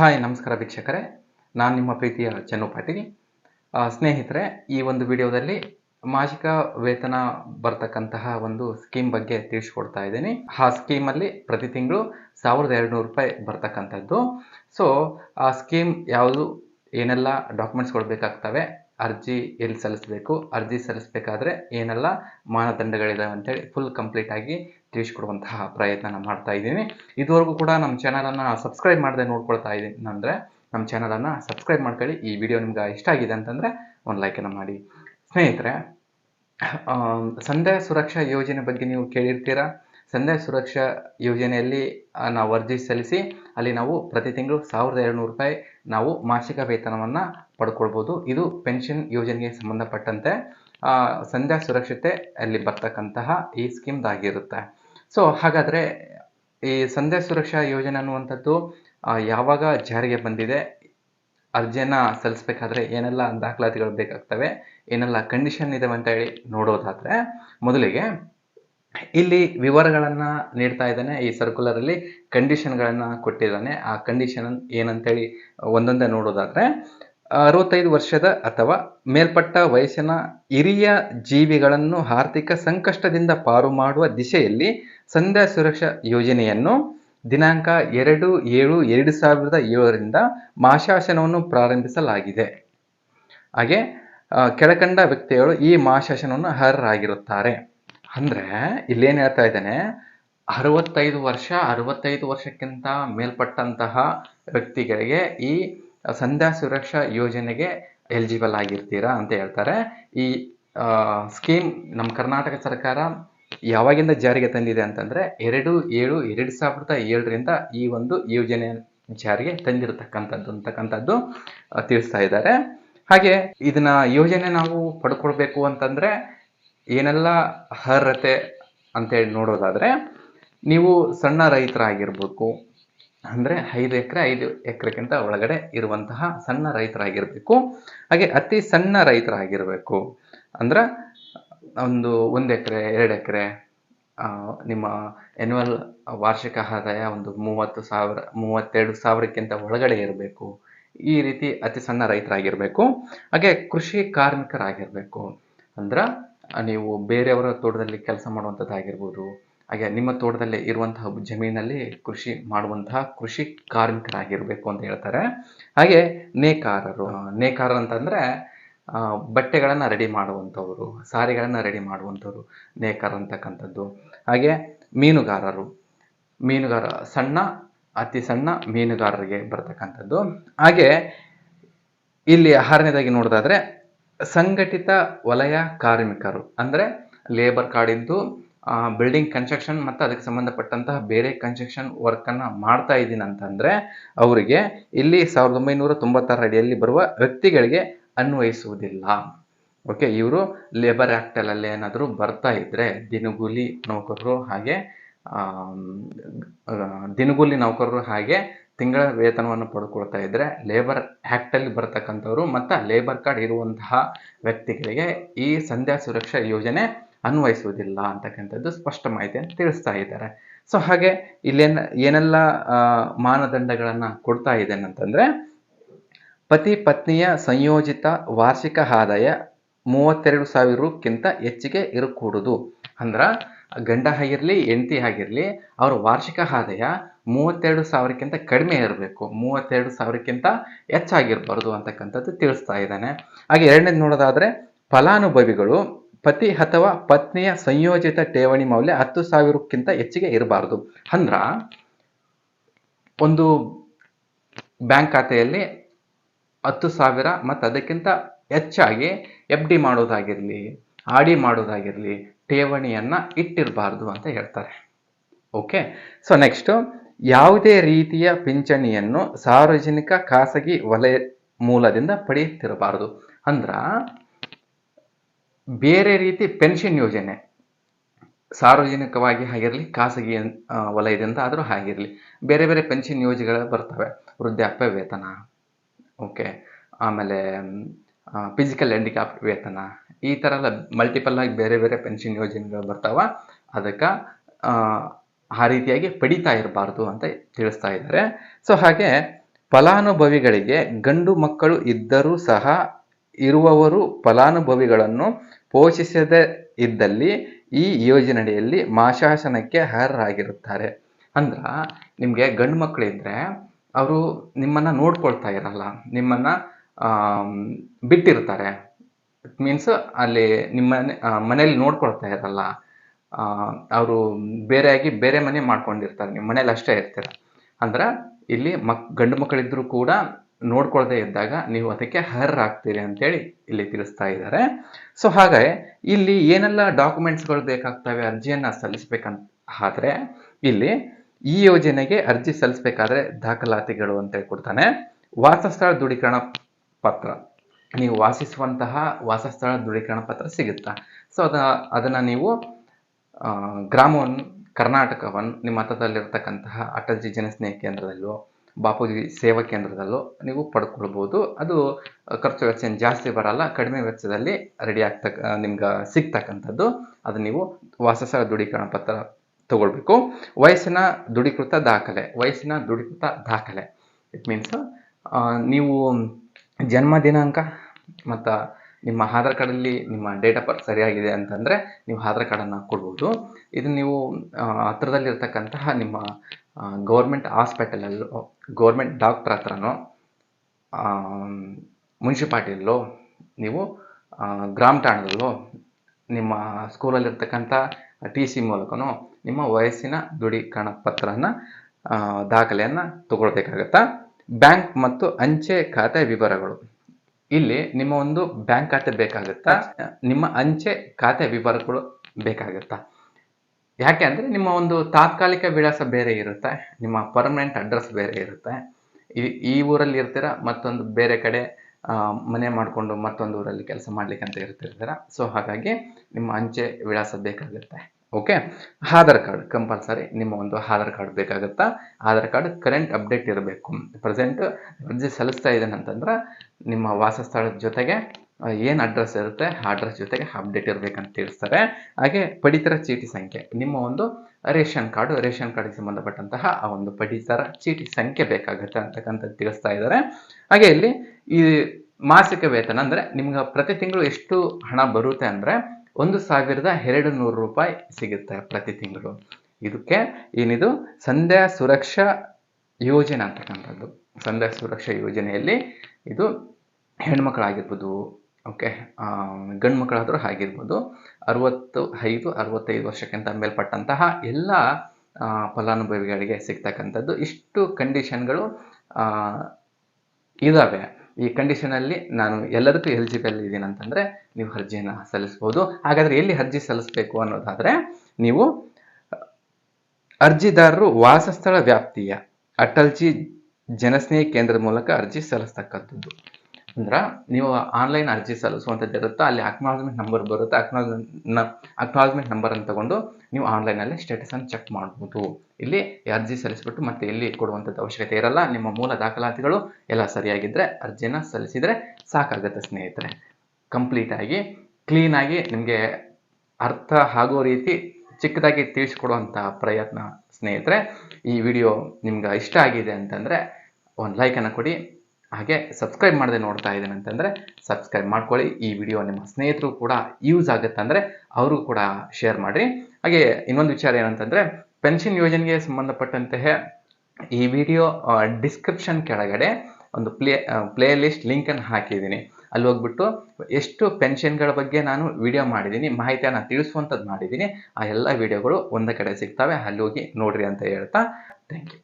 Hi ನಮಸ್ಕಾರ ವೀಕ್ಷಕರೇ. ನಾನು ನಿಮ್ಮ ಪ್ರೀತಿಯ ಚನ್ನು ಪಾಟೀಲ್ ಆ, ಸ್ನೇಹಿತರೆ ಈ ಒಂದು ವಿಡಿಯೋದಲ್ಲಿ ಮಾಸಿಕ ವೇತನ ಬರ್ತಕ್ಕಂತಹ ಒಂದು ಸ್ಕೀಮ್ ಬಗ್ಗೆ ತಿಳಿಸ್ಕೊಡ್ತಾ ಇದ್ದೀನಿ. ಆ ಸ್ಕೀಮಲ್ಲಿ ಪ್ರತಿ ತಿಂಗಳು ಸಾವಿರದ ಎರಡು ನೂರು ರೂಪಾಯಿ ಬರ್ತಕ್ಕಂಥದ್ದು. ಸೊ ಆ ಸ್ಕೀಮ್ ಯಾವುದು ಏನೆಲ್ಲ ಡಾಕ್ಯುಮೆಂಟ್ಸ್ಗಳು ಬೇಕಾಗ್ತವೆ ಅರ್ಜಿ ಎಲ್ಲಿ ಸಲ್ಲಿಸಬೇಕು ಅರ್ಜಿ ಸಲ್ಲಿಸಬೇಕಾದ್ರೆ ಏನೆಲ್ಲ ಮಾನದಂಡಗಳಿದಾವೆ ಅಂತೇಳಿ ಫುಲ್ ಕಂಪ್ಲೀಟ್ ಆಗಿ ತಿಳಿಸ್ಕೊಡುವಂತಹ ಪ್ರಯತ್ನ ಮಾಡ್ತಾ ಇದ್ದೀನಿ. ಇದುವರೆಗೂ ಕೂಡ ನಮ್ಮ ಚಾನಲನ್ನು ಸಬ್ಸ್ಕ್ರೈಬ್ ಮಾಡದೆ ನೋಡ್ಕೊಳ್ತಾ ಇದ್ದೀನಿ. ಅಂದರೆ ನಮ್ಮ ಚಾನಲನ್ನು ಸಬ್ಸ್ಕ್ರೈಬ್ ಮಾಡ್ಕೊಳ್ಳಿ. ಈ ವಿಡಿಯೋ ನಿಮ್ಗೆ ಇಷ್ಟ ಆಗಿದೆ ಅಂತಂದರೆ ಒಂದು ಲೈಕನ್ನು ಮಾಡಿ. ಸ್ನೇಹಿತರೆ ಸಂಧ್ಯಾ ಸುರಕ್ಷಾ ಯೋಜನೆ ಬಗ್ಗೆ ನೀವು ಕೇಳಿರ್ತೀರಾ? ಸಂಧ್ಯಾ ಸುರಕ್ಷಾ ಯೋಜನೆಯಲ್ಲಿ ನಾವು ಅರ್ಜಿ ಸಲ್ಲಿಸಿ, ಅಲ್ಲಿ ನಾವು ಪ್ರತಿ ತಿಂಗಳು ಸಾವಿರದ ಎರಡು ರೂಪಾಯಿ ನಾವು ಮಾಸಿಕ ವೇತನವನ್ನು ಪಡ್ಕೊಳ್ಬೋದು. ಇದು ಪೆನ್ಷನ್ ಯೋಜನೆಗೆ ಸಂಬಂಧಪಟ್ಟಂತೆ ಸಂಧ್ಯಾ ಸುರಕ್ಷತೆ ಅಲ್ಲಿ ಬರ್ತಕ್ಕಂತಹ ಈ ಸ್ಕೀಮ್ದಾಗಿರುತ್ತೆ. ಸೊ ಹಾಗಾದರೆ, ಈ ಸಂಧ್ಯಾ ಸುರಕ್ಷಾ ಯೋಜನೆ ಅನ್ನುವಂಥದ್ದು ಯಾವಾಗ ಜಾರಿಗೆ ಬಂದಿದೆ, ಅರ್ಜಿಯನ್ನು ಸಲ್ಲಿಸಬೇಕಾದ್ರೆ ಏನೆಲ್ಲ ದಾಖಲಾತಿಗಳು ಬೇಕಾಗ್ತವೆ, ಏನೆಲ್ಲ ಕಂಡೀಷನ್ ಇದಾವೆ ಅಂತ ಹೇಳಿ ನೋಡೋದಾದ್ರೆ, ಮೊದಲಿಗೆ ಇಲ್ಲಿ ವಿವರಗಳನ್ನ ನೀಡ್ತಾ ಇದ್ದಾನೆ, ಈ ಸರ್ಕ್ಯುಲರ್ ಅಲ್ಲಿ ಕಂಡೀಷನ್ಗಳನ್ನ ಕೊಟ್ಟಿದ್ದಾನೆ. ಆ ಕಂಡೀಷನ್ ಏನಂತೇಳಿ ಒಂದೊಂದೇ ನೋಡೋದಾದ್ರೆ, ಅರವತ್ತೈದು ವರ್ಷದ ಅಥವಾ ಮೇಲ್ಪಟ್ಟ ವಯಸ್ಸಿನ ಹಿರಿಯ ಜೀವಿಗಳನ್ನು ಆರ್ಥಿಕ ಸಂಕಷ್ಟದಿಂದ ಪಾರು ಮಾಡುವ ದಿಶೆಯಲ್ಲಿ ಸಂಧ್ಯಾ ಸುರಕ್ಷಾ ಯೋಜನೆಯನ್ನು ದಿನಾಂಕ ಎರಡು ಏಳು ಎರಡು ಸಾವಿರದ ಏಳರಿಂದ ಮಾಶಾಸನವನ್ನು ಪ್ರಾರಂಭಿಸಲಾಗಿದೆ. ಹಾಗೆ ಕೆಳಕಂಡ ವ್ಯಕ್ತಿಗಳು ಈ ಮಾಶಾಸನವನ್ನು ಅರ್ಹರಾಗಿರುತ್ತಾರೆ. ಅಂದ್ರೆ, ಇಲ್ಲೇನು ಹೇಳ್ತಾ ಇದ್ದಾನೆ, ಅರವತ್ತೈದು ವರ್ಷ, ಅರವತ್ತೈದು ವರ್ಷಕ್ಕಿಂತ ಮೇಲ್ಪಟ್ಟಂತಹ ವ್ಯಕ್ತಿಗಳಿಗೆ ಈ ಸಂಧ್ಯಾ ಸುರಕ್ಷಾ ಯೋಜನೆಗೆ ಎಲಿಜಿಬಲ್ ಆಗಿರ್ತೀರಾ ಅಂತ ಹೇಳ್ತಾರೆ. ಈ ಸ್ಕೀಮ್ ನಮ್ಮ ಕರ್ನಾಟಕ ಸರ್ಕಾರ ಯಾವಾಗಿಂದ ಜಾರಿಗೆ ತಂದಿದೆ ಅಂತಂದ್ರೆ ಎರಡು ಏಳು ಎರಡು ಸಾವಿರದ ಏಳರಿಂದ ಈ ಒಂದು ಯೋಜನೆ ಜಾರಿಗೆ ತಂದಿರತಕ್ಕಂಥದ್ದು ಅಂತಕ್ಕಂಥದ್ದು ತಿಳಿಸ್ತಾ ಇದ್ದಾರೆ. ಹಾಗೆ ಇದನ್ನ ಯೋಜನೆ ನಾವು ಪಡ್ಕೊಳ್ಬೇಕು ಅಂತಂದ್ರೆ ಏನೆಲ್ಲ ಅರ್ಹತೆ ಅಂತೇಳಿ ನೋಡೋದಾದ್ರೆ, ನೀವು ಸಣ್ಣ ರೈತರಾಗಿರ್ಬೇಕು, ಅಂದ್ರೆ ಐದು ಎಕರೆ, ಐದು ಎಕರೆಗಿಂತ ಒಳಗಡೆ ಇರುವಂತಹ ಸಣ್ಣ ರೈತರಾಗಿರ್ಬೇಕು. ಹಾಗೆ ಅತಿ ಸಣ್ಣ ರೈತರಾಗಿರ್ಬೇಕು, ಅಂದ್ರೆ ಒಂದು ಒಂದು ಎಕರೆ, ಎರಡು ಎಕರೆ ನಿಮ್ಮ ಎನ್ಯುವಲ್ ವಾರ್ಷಿಕ ಆದಾಯ ಒಂದು ಮೂವತ್ತು ಸಾವಿರ, ಮೂವತ್ತೆರಡು ಸಾವಿರಕ್ಕಿಂತ ಒಳಗಡೆ ಇರಬೇಕು. ಈ ರೀತಿ ಅತಿ ಸಣ್ಣ ರೈತರಾಗಿರ್ಬೇಕು. ಹಾಗೆ ಕೃಷಿ ಕಾರ್ಮಿಕರಾಗಿರ್ಬೇಕು. ಅಂದ್ರೆ ನೀವು ಬೇರೆಯವರ ತೋಟದಲ್ಲಿ ಕೆಲಸ ಮಾಡುವಂಥದ್ದಾಗಿರ್ಬೋದು ಹಾಗೆ ನಿಮ್ಮ ತೋಟದಲ್ಲಿ ಇರುವಂತಹ ಜಮೀನಲ್ಲಿ ಕೃಷಿ ಮಾಡುವಂತಹ ಕೃಷಿ ಕಾರ್ಮಿಕರಾಗಿರ್ಬೇಕು ಅಂತ ಹೇಳ್ತಾರೆ. ಹಾಗೆ ನೇಕಾರರು ನೇಕಾರರು ಅಂತಂದ್ರೆ ಬಟ್ಟೆಗಳನ್ನ ರೆಡಿ ಮಾಡುವಂಥವ್ರು, ಸಾರಿಗಳನ್ನು ರೆಡಿ ಮಾಡುವಂಥವ್ರು, ನೇಕಾರ ಅಂತಕ್ಕಂಥದ್ದು. ಹಾಗೆ ಮೀನುಗಾರರು. ಮೀನುಗಾರ, ಸಣ್ಣ, ಅತಿ ಸಣ್ಣ ಮೀನುಗಾರರಿಗೆ ಬರ್ತಕ್ಕಂಥದ್ದು. ಹಾಗೆ ಇಲ್ಲಿ ಆರನೇದಾಗಿ ನೋಡೋದಾದ್ರೆ ಸಂಘಟಿತ ವಲಯ ಕಾರ್ಮಿಕರು. ಅಂದರೆ ಲೇಬರ್ ಕಾರ್ಡ್ ಇದ್ದು ಬಿಲ್ಡಿಂಗ್ ಕನ್ಸ್ಟ್ರಕ್ಷನ್ ಮತ್ತು ಅದಕ್ಕೆ ಸಂಬಂಧಪಟ್ಟಂತಹ ಬೇರೆ ಕನ್ಸ್ಟ್ರಕ್ಷನ್ ವರ್ಕನ್ನು ಮಾಡ್ತಾ ಇದ್ದೀನಿ ಅಂತಂದರೆ ಅವರಿಗೆ ಇಲ್ಲಿ ಸಾವಿರದ ಒಂಬೈನೂರ ತೊಂಬತ್ತಾರು ಅಡಿಯಲ್ಲಿ ಬರುವ ವ್ಯಕ್ತಿಗಳಿಗೆ ಅನ್ವಯಿಸುವುದಿಲ್ಲ. ಓಕೆ ಇವರು ಲೇಬರ್ ಆ್ಯಕ್ಟಲ್ಲಿ ಏನಾದರೂ ಬರ್ತಾ ಇದ್ದರೆ ದಿನಗೂಲಿ ನೌಕರರು ಹಾಗೆ ದಿನಗೂಲಿ ನೌಕರರು ಹಾಗೆ ತಿಂಗಳ ವೇತನವನ್ನು ಪಡ್ಕೊಳ್ತಾ ಇದ್ದರೆ ಲೇಬರ್ ಆ್ಯಕ್ಟಲ್ಲಿ ಬರ್ತಕ್ಕಂಥವ್ರು ಮತ್ತು ಲೇಬರ್ ಕಾರ್ಡ್ ಇರುವಂತಹ ವ್ಯಕ್ತಿಗಳಿಗೆ ಈ ಸಂಧ್ಯಾ ಸುರಕ್ಷಾ ಯೋಜನೆ ಅನ್ವಯಿಸುವುದಿಲ್ಲ ಅಂತಕ್ಕಂಥದ್ದು ಸ್ಪಷ್ಟ ಮಾಹಿತಿಯನ್ನು ತಿಳಿಸ್ತಾ ಇದ್ದಾರೆ. ಸೊ ಹಾಗೆ ಇಲ್ಲೇನು, ಏನೆಲ್ಲ ಮಾನದಂಡಗಳನ್ನ ಕೊಡ್ತಾ ಇದ್ದೇನೆ ಅಂತಂದ್ರೆ ಪತಿ ಪತ್ನಿಯ ಸಂಯೋಜಿತ ವಾರ್ಷಿಕ ಆದಾಯ ಮೂವತ್ತೆರಡು ಸಾವಿರಕ್ಕಿಂತ ಹೆಚ್ಚಿಗೆ ಇರಕೂಡುದು. ಅಂದ್ರ, ಗಂಡ ಆಗಿರಲಿ, ಹೆಂಡತಿ ಆಗಿರಲಿ, ಅವ್ರ ವಾರ್ಷಿಕ ಆದಾಯ ಮೂವತ್ತೆರಡು ಸಾವಿರಕ್ಕಿಂತ ಕಡಿಮೆ ಇರಬೇಕು. ಮೂವತ್ತೆರಡು ಸಾವಿರಕ್ಕಿಂತ ಹೆಚ್ಚಾಗಿರಬಾರ್ದು ಅಂತಕ್ಕಂಥದ್ದು ತಿಳಿಸ್ತಾ ಇದ್ದಾನೆ. ಹಾಗೆ ಎರಡನೇದು ನೋಡೋದಾದ್ರೆ, ಫಲಾನುಭವಿಗಳು ಪತಿ ಅಥವಾ ಪತ್ನಿಯ ಸಂಯೋಜಿತ ಠೇವಣಿ ಮೌಲ್ಯ ಹತ್ತು ಸಾವಿರಕ್ಕಿಂತ ಹೆಚ್ಚಿಗೆ ಇರಬಾರ್ದು. ಅಂದ್ರ, ಒಂದು ಬ್ಯಾಂಕ್ ಖಾತೆಯಲ್ಲಿ ಹತ್ತು ಸಾವಿರ ಮತ್ತು ಅದಕ್ಕಿಂತ ಹೆಚ್ಚಾಗಿ ಎಫ್ ಡಿ ಮಾಡೋದಾಗಿರಲಿ, ಆರ್ ಡಿ ಮಾಡೋದಾಗಿರಲಿ ಠೇವಣಿಯನ್ನು ಇಟ್ಟಿರಬಾರ್ದು ಅಂತ ಹೇಳ್ತಾರೆ. ಓಕೆ ಸೊ ನೆಕ್ಸ್ಟು ಯಾವುದೇ ರೀತಿಯ ಪಿಂಚಣಿಯನ್ನು ಸಾರ್ವಜನಿಕ ಖಾಸಗಿ ವಲಯ ಮೂಲದಿಂದ ಪಡೆಯುತ್ತಿರಬಾರದು. ಅಂದ್ರೆ ಬೇರೆ ರೀತಿ ಪೆನ್ಷನ್ ಯೋಜನೆ ಸಾರ್ವಜನಿಕವಾಗಿ ಆಗಿರಲಿ, ಖಾಸಗಿ ವಲಯದಿಂದ ಆದರೂ ಆಗಿರಲಿ, ಬೇರೆ ಬೇರೆ ಪೆನ್ಷನ್ ಯೋಜನೆಗಳು ಬರ್ತವೆ. ವೃದ್ಧಾಪ್ಯ ವೇತನ ಓಕೆ. ಆಮೇಲೆ ಫಿಸಿಕಲ್ ಹ್ಯಾಂಡಿಕ್ಯಾಪ್ ವೇತನ. ಈ ಥರ ಎಲ್ಲ ಮಲ್ಟಿಪಲ್ ಆಗಿ ಬೇರೆ ಬೇರೆ ಪೆನ್ಷನ್ ಯೋಜನೆಗಳು ಬರ್ತಾವ. ಅದಕ್ಕೆ, ಆ ರೀತಿಯಾಗಿ ಪಡಿತಾ ಇರಬಾರ್ದು ಅಂತ ತಿಳಿಸ್ತಾ ಇದ್ದಾರೆ. ಸೊ, ಹಾಗೆ ಫಲಾನುಭವಿಗಳಿಗೆ ಗಂಡು ಮಕ್ಕಳು ಇದ್ದರೂ ಸಹ ಇರುವವರು ಫಲಾನುಭವಿಗಳನ್ನು ಪೋಷಿಸದೆ ಇದ್ದಲ್ಲಿ ಈ ಯೋಜನೆಯಡಿಯಲ್ಲಿ ಮಾಶಾಸನಕ್ಕೆ ಅರ್ಹರಾಗಿರುತ್ತಾರೆ. ಅಂದ್ರೆ, ನಿಮಗೆ ಗಂಡು ಮಕ್ಕಳು ಇದ್ರೆ ಅವರು ನಿಮ್ಮನ್ನ ನೋಡ್ಕೊಳ್ತಾ ಇರಲ್ಲ, ನಿಮ್ಮನ್ನ ಬಿಟ್ಟಿರ್ತಾರೆ. ಇಟ್ ಮೀನ್ಸ್ ಅಲ್ಲಿ ನಿಮ್ಮ ಮನೇಲಿ ನೋಡ್ಕೊಳ್ತಾ ಇರಲ್ಲ. ಅವರು ಬೇರೆಯಾಗಿ ಬೇರೆ ಮನೆ ಮಾಡ್ಕೊಂಡಿರ್ತಾರೆ, ನಿಮ್ಮ ಮನೇಲಿ ಅಷ್ಟೇ ಇರ್ತೀರ. ಅಂದ್ರೆ ಇಲ್ಲಿ ಮಕ್, ಗಂಡು ಮಕ್ಕಳಿದ್ರು ಕೂಡ ನೋಡ್ಕೊಳ್ದೇ ಇದ್ದಾಗ ನೀವು ಅದಕ್ಕೆ ಅರ್ಹರಾಗ್ತೀರಿ ಅಂತೇಳಿ ಇಲ್ಲಿ ತಿಳಿಸ್ತಾ ಇದ್ದಾರೆ. ಸೊ ಹಾಗೆ ಇಲ್ಲಿ ಏನೆಲ್ಲ ಡಾಕ್ಯುಮೆಂಟ್ಸ್ಗಳು ಬೇಕಾಗ್ತವೆ, ಅರ್ಜಿಯನ್ನು ಸಲ್ಲಿಸ್ಬೇಕಂತ ಆದರೆ ಇಲ್ಲಿ ಈ ಯೋಜನೆಗೆ ಅರ್ಜಿ ಸಲ್ಲಿಸಬೇಕಾದ್ರೆ ದಾಖಲಾತಿಗಳು ಅಂತ ಕೊಡ್ತಾನೆ ವಾಸಸ್ಥಳ ದೃಢೀಕರಣ ಪತ್ರ. ನೀವು ವಾಸಿಸುವಂತಹ ವಾಸಸ್ಥಳ ದೃಢೀಕರಣ ಪತ್ರ ಸಿಗುತ್ತಾ? ಸೊ ಅದ ಅದನ್ನ ನೀವು ಗ್ರಾಮವನ್ನು ಕರ್ನಾಟಕವನ್ನು ನಿಮ್ಮ ಹತ್ರದಲ್ಲಿರ್ತಕ್ಕಂತಹ ಅಟಲ್ಜಿ ಜನಸ್ನೇಹ ಕೇಂದ್ರದಲ್ಲೋ, ಬಾಪೂಜಿ ಸೇವಾ ಕೇಂದ್ರದಲ್ಲೋ ನೀವು ಪಡ್ಕೊಳ್ಬೋದು. ಅದು ಖರ್ಚು ವೆಚ್ಚ ಜಾಸ್ತಿ ಬರಲ್ಲ, ಕಡಿಮೆ ವೆಚ್ಚದಲ್ಲಿ ರೆಡಿ ಆಗ್ತಕ್ಕ, ನಿಮ್ಗೆ ಸಿಗ್ತಕ್ಕಂಥದ್ದು. ಅದು ನೀವು ವಾಸಸ್ಥಳ ದೃಢೀಕರಣ ಪತ್ರ ತಗೊಳ್ಬೇಕು. ವಯಸ್ಸಿನ ದೃಢೀಕೃತ ದಾಖಲೆ, ವಯಸ್ಸಿನ ದೃಢೀಕೃತ ದಾಖಲೆ. ಇಟ್ ಮೀನ್ಸ್ ನೀವು ಜನ್ಮ ದಿನಾಂಕ ಮತ್ತು ನಿಮ್ಮ ಆಧಾರ್ ಕಾರ್ಡಲ್ಲಿ ನಿಮ್ಮ ಡೇಟ್ ಆಫ್ ಬರ್ತ್ ಸರಿಯಾಗಿದೆ ಅಂತಂದರೆ ನೀವು ಆಧಾರ್ ಕಾರ್ಡನ್ನು ಕೊಡ್ಬೋದು. ಇದು ನೀವು ಹತ್ರದಲ್ಲಿರ್ತಕ್ಕಂತಹ ನಿಮ್ಮ ಗೌರ್ಮೆಂಟ್ ಹಾಸ್ಪಿಟಲಲ್ಲೋ, ಗೌರ್ಮೆಂಟ್ ಡಾಕ್ಟ್ರ್ ಹತ್ರನೋ ಮುನ್ಸಿಪಾಲ್ಟಿಯಲ್ಲೋ ನೀವು ಗ್ರಾಮ ಠಾಣದಲ್ಲೋ ನಿಮ್ಮ ಸ್ಕೂಲಲ್ಲಿರ್ತಕ್ಕಂಥ ಟಿ ಸಿ ಮೂಲಕನೋ ನಿಮ್ಮ ವಯಸ್ಸಿನ ದೃಢೀಕರಣ ಪತ್ರನ ದಾಖಲೆಯನ್ನು ತಗೊಳ್ಬೇಕಾಗತ್ತಾ? ಬ್ಯಾಂಕ್ ಮತ್ತು ಅಂಚೆ ಖಾತೆ ವಿವರಗಳು. ಇಲ್ಲಿ ನಿಮ್ಮ ಒಂದು ಬ್ಯಾಂಕ್ ಖಾತೆ ಬೇಕಾಗುತ್ತಾ? ನಿಮ್ಮ ಅಂಚೆ ಖಾತೆ ವಿವರಗಳು ಬೇಕಾಗುತ್ತಾ? ಯಾಕೆ ಅಂದರೆ ನಿಮ್ಮ ಒಂದು ತಾತ್ಕಾಲಿಕ ವಿಳಾಸ ಬೇರೆ ಇರುತ್ತೆ, ನಿಮ್ಮ ಪರ್ಮನೆಂಟ್ ಅಡ್ರೆಸ್ ಬೇರೆ ಇರುತ್ತೆ. ಈ ಈ ಊರಲ್ಲಿ ಇರ್ತೀರ ಮತ್ತೊಂದು ಬೇರೆ ಕಡೆ? ಮನೆ ಮಾಡಿಕೊಂಡು ಮತ್ತೊಂದು ಊರಲ್ಲಿ ಕೆಲಸ ಮಾಡ್ಲಿಕ್ಕೆ ಅಂತ ಇರ್ತಿರ್ತೀರ. ಸೊ ಹಾಗಾಗಿ ನಿಮ್ಮ ಅಂಚೆ ವಿಳಾಸ ಬೇಕಾಗುತ್ತೆ. ಓಕೆ ಆಧಾರ್ ಕಾರ್ಡ್ ಕಂಪಲ್ಸರಿ ನಿಮ್ಮ ಒಂದು ಆಧಾರ್ ಕಾರ್ಡ್ ಬೇಕಾಗುತ್ತಾ? ಆಧಾರ್ ಕಾರ್ಡ್ ಕರೆಂಟ್ ಅಪ್ಡೇಟ್ ಇರಬೇಕು. ಪ್ರೆಸೆಂಟ್ ಅರ್ಜಿ ಸಲ್ಲಿಸ್ತಾ ಇದ್ದೇನೆ ಅಂತಂದ್ರೆ ನಿಮ್ಮ ವಾಸಸ್ಥಳದ ಜೊತೆಗೆ ಏನು ಅಡ್ರೆಸ್ ಇರುತ್ತೆ, ಆ ಅಡ್ರೆಸ್ ಜೊತೆಗೆ ಅಪ್ಡೇಟ್ ಇರಬೇಕಂತ ತಿಳಿಸ್ತಾರೆ. ಹಾಗೆ ಪಡಿತರ ಚೀಟಿ ಸಂಖ್ಯೆ. ನಿಮ್ಮ ಒಂದು ರೇಷನ್ ಕಾರ್ಡು, ರೇಷನ್ ಕಾರ್ಡ್ಗೆ ಸಂಬಂಧಪಟ್ಟಂತಹ ಆ ಒಂದು ಪಡಿತರ ಚೀಟಿ ಸಂಖ್ಯೆ ಬೇಕಾಗುತ್ತೆ ಅಂತಕ್ಕಂಥದ್ದು ತಿಳಿಸ್ತಾ ಇದ್ದಾರೆ. ಹಾಗೆ ಇಲ್ಲಿ ಈ ಮಾಸಿಕ ವೇತನ ಅಂದರೆ ನಿಮ್ಗೆ ಪ್ರತಿ ತಿಂಗಳು ಎಷ್ಟು ಹಣ ಬರುತ್ತೆ ಅಂದರೆ ಒಂದು ಸಾವಿರದ ಎರಡು ನೂರು ರೂಪಾಯಿ ಸಿಗುತ್ತೆ ಪ್ರತಿ ತಿಂಗಳು. ಇದಕ್ಕೆ ಏನಿದು? ಸಂಧ್ಯಾ ಸುರಕ್ಷಾ ಯೋಜನೆ ಅಂತಕ್ಕಂಥದ್ದು. ಸಂಧ್ಯಾ ಸುರಕ್ಷಾ ಯೋಜನೆಯಲ್ಲಿ ಇದು ಹೆಣ್ಮಕ್ಳಾಗಿರ್ಬೋದು ಓಕೆ ಗಂಡು ಮಕ್ಕಳಾದರೂ ಆಗಿರ್ಬೋದು ಅರವತ್ತು ಐದು, ಅರವತ್ತೈದು ವರ್ಷಕ್ಕಿಂತ ಮೇಲ್ಪಟ್ಟಂತಹ ಎಲ್ಲ ಫಲಾನುಭವಿಗಳಿಗೆ ಸಿಗ್ತಕ್ಕಂಥದ್ದು ಇಷ್ಟು ಕಂಡೀಷನ್ಗಳು ಇದ್ದಾವೆ ಈ ಕಂಡೀಷನಲ್ಲಿ ನಾನು ಎಲ್ಲದಕ್ಕೂ ಎಲಿಜಿಬಲ್ ಇದ್ದೀನಿ ಅಂತಂದರೆ ನೀವು ಅರ್ಜಿಯನ್ನು ಸಲ್ಲಿಸ್ಬೋದು. ಹಾಗಾದರೆ ಎಲ್ಲಿ ಅರ್ಜಿ ಸಲ್ಲಿಸಬೇಕು ಅನ್ನೋದಾದರೆ ನೀವು ಅರ್ಜಿದಾರರು ವಾಸಸ್ಥಳ ವ್ಯಾಪ್ತಿಯ ಅಟಲ್ಜಿ ಜನಸ್ನೇಹಿ ಕೇಂದ್ರದ ಮೂಲಕ ಅರ್ಜಿ ಸಲ್ಲಿಸ್ತಕ್ಕಂಥದ್ದು. ಅಂದ್ರೆ ನೀವು ಆನ್ಲೈನ್ ಅರ್ಜಿ ಸಲ್ಲಿಸುವಂಥದ್ದು ಇರುತ್ತೋ, ಅಲ್ಲಿ ಅಕ್ನಾಲಜ್ಮೆಂಟ್ ನಂಬರ್ ಬರುತ್ತೆ ಅಕ್ನಾಲಜ್ಮೆಂಟ್ ನಂಬರ್ ಅನ್ನು ತಗೊಂಡು ನೀವು ಆನ್ಲೈನಲ್ಲಿ ಸ್ಟೇಟಸನ್ನು ಚೆಕ್ ಮಾಡ್ಬೋದು. ಇಲ್ಲಿ ಅರ್ಜಿ ಸಲ್ಲಿಸಿಬಿಟ್ಟು ಮತ್ತೆ ಇಲ್ಲಿ ಕೊಡುವಂಥದ್ದು ಅವಶ್ಯಕತೆ ಇರಲ್ಲ, ನಿಮ್ಮ ಮೂಲ ದಾಖಲಾತಿಗಳು ಎಲ್ಲ ಸರಿಯಾಗಿದ್ದರೆ ಅರ್ಜಿನ ಸಲ್ಲಿಸಿದರೆ ಸಾಕಾಗುತ್ತೆ ಸ್ನೇಹಿತರೆ. ಕಂಪ್ಲೀಟಾಗಿ ಕ್ಲೀನಾಗಿ ನಿಮಗೆ ಅರ್ಥ ಆಗೋ ರೀತಿ ಚಿಕ್ಕದಾಗಿ ತಿಳಿಸ್ಕೊಡುವಂಥ ಪ್ರಯತ್ನ ಸ್ನೇಹಿತರೆ. ಈ ವಿಡಿಯೋ ನಿಮ್ಗೆ ಇಷ್ಟ ಆಗಿದೆ ಅಂತಂದರೆ ಒಂದು ಲೈಕನ್ನು ಕೊಡಿ ಹಾಗೆ ಸಬ್ಸ್ಕ್ರೈಬ್ ಮಾಡದೆ ನೋಡ್ತಾ ಇದ್ದೇನೆ ಅಂತಂದರೆ ಸಬ್ಸ್ಕ್ರೈಬ್ ಮಾಡ್ಕೊಳ್ಳಿ. ಈ ವಿಡಿಯೋ ನಿಮ್ಮ ಸ್ನೇಹಿತರು ಕೂಡ ಯೂಸ್ ಆಗುತ್ತೆ ಅಂದರೆ ಅವರು ಕೂಡ ಶೇರ್ ಮಾಡಿರಿ. ಹಾಗೆ ಇನ್ನೊಂದು ವಿಚಾರ ಏನಂತಂದರೆ ಪೆನ್ಷನ್ ಯೋಜನೆಗೆ ಸಂಬಂಧಪಟ್ಟಂತಹ ಈ ವಿಡಿಯೋ ಡಿಸ್ಕ್ರಿಪ್ಷನ್ ಕೆಳಗಡೆ ಒಂದು ಪ್ಲೇ ಪ್ಲೇ ಲಿಸ್ಟ್ ಲಿಂಕನ್ನು ಹಾಕಿದ್ದೀನಿ. ಅಲ್ಲಿ ಹೋಗ್ಬಿಟ್ಟು ಎಷ್ಟು ಪೆನ್ಷನ್ಗಳ ಬಗ್ಗೆ ನಾನು ವಿಡಿಯೋ ಮಾಡಿದ್ದೀನಿ, ಮಾಹಿತಿಯನ್ನು ತಿಳಿಸುವಂಥದ್ದು ಮಾಡಿದ್ದೀನಿ. ಆ ಎಲ್ಲ ವಿಡಿಯೋಗಳು ಒಂದು ಕಡೆ ಸಿಗ್ತವೆ, ಅಲ್ಲಿ ಹೋಗಿ ನೋಡ್ರಿ ಅಂತ ಹೇಳ್ತಾ ಥ್ಯಾಂಕ್ ಯು